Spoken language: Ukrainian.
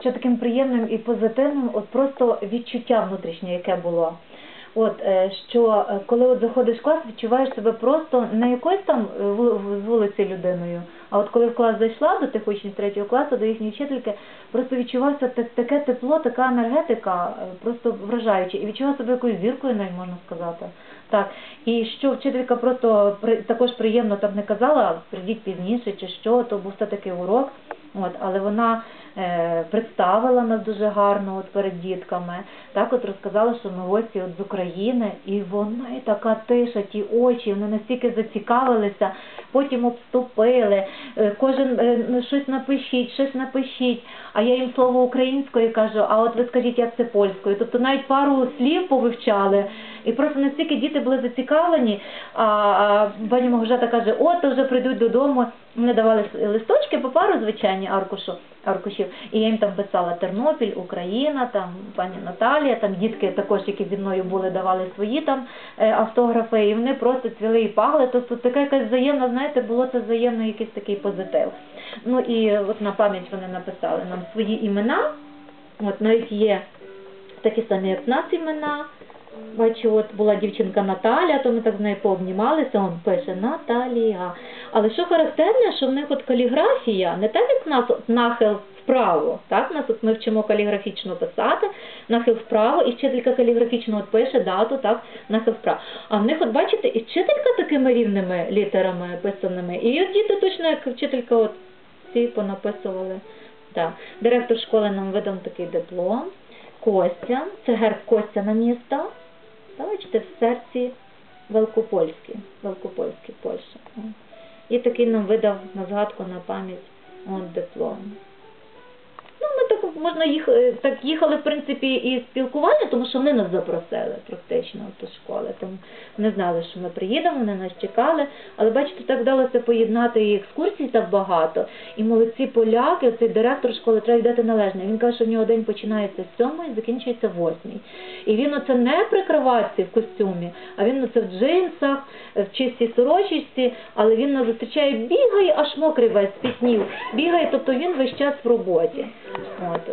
що таким приємним і позитивним, от просто відчуття внутрішнє, яке було. От е, що е, коли от заходиш в клас, відчуваєш себе просто не якоюсь там е, з вулиці людиною, а от коли в клас зайшла до тих учнів третього класу, до їхньої вчительки, просто відчувався таке тепло, така енергетика, просто вражаюча, і відчувала себе якоюсь зіркою, навіть можна сказати. Так, і що вчителька просто також приємно там не казала, прийдіть пізніше чи що, то був все таки урок. От, але вона представила нас дуже гарно от перед дітками. Так от розказала, що ми гості от з України, і вона і така тиша, ті очі, вони настільки зацікавилися, потім обступили, е, кожен е, ну, щось напишіть, щось напишіть. А я їм слово українською кажу, а от ви скажіть, як це польською. Тобто навіть пару слів повивчали. І просто настільки діти були зацікавлені, а, пані Могжата каже, от вже прийдуть додому. Вони давали листочки, паперу, звичайні аркушу, аркушів, і я їм там писала Тернопіль, Україна, там пані Наталія, там дітки також, які зі мною були, давали свої там е, автографи, і вони просто цвіли і пагли. Тобто така якась взаємна, знаєте, було це взаємно якийсь такий позитив. Ну і от на пам'ять вони написали нам свої імена. От на їх є такі самі, як в нас імена. Бачу, от була дівчинка Наталя, то ми так з нею пообнімалися, он пише Наталія. Але що характерне, що в них от каліграфія, не так як в нас от нахил вправо, так, нас от ми вчимо каліграфічно писати, нахил вправо, і вчителька каліграфічно от пише дату, так, нахил вправо. А в них, от бачите, і вчителька такими рівними літерами писаними, і от діти точно як вчителька от ці понаписували. Так. Директор школи нам видав такий диплом. Костя, це герб Костяна міста. Та бачите, в серці Велкопольське, Велкопольське, Польща. І такий нам видав на згадку на пам'ять диплом. Можна їх е, так їхали, в принципі, і спілкування, тому що вони нас запросили практично до школи. Тому не знали, що ми приїдемо, вони нас чекали. Але бачите, так вдалося поєднати і екскурсій так багато. І молодці поляки, цей директор школи треба віддати належне. Він каже, що в нього день починається з сьомої, закінчується восьмій. І він оце не при кроватці в костюмі, а він оце в джинсах, в чистій сорочці, але він нас зустрічає, бігає, аж мокрий весь спітнів. Бігає, тобто він весь час в роботі. От. е,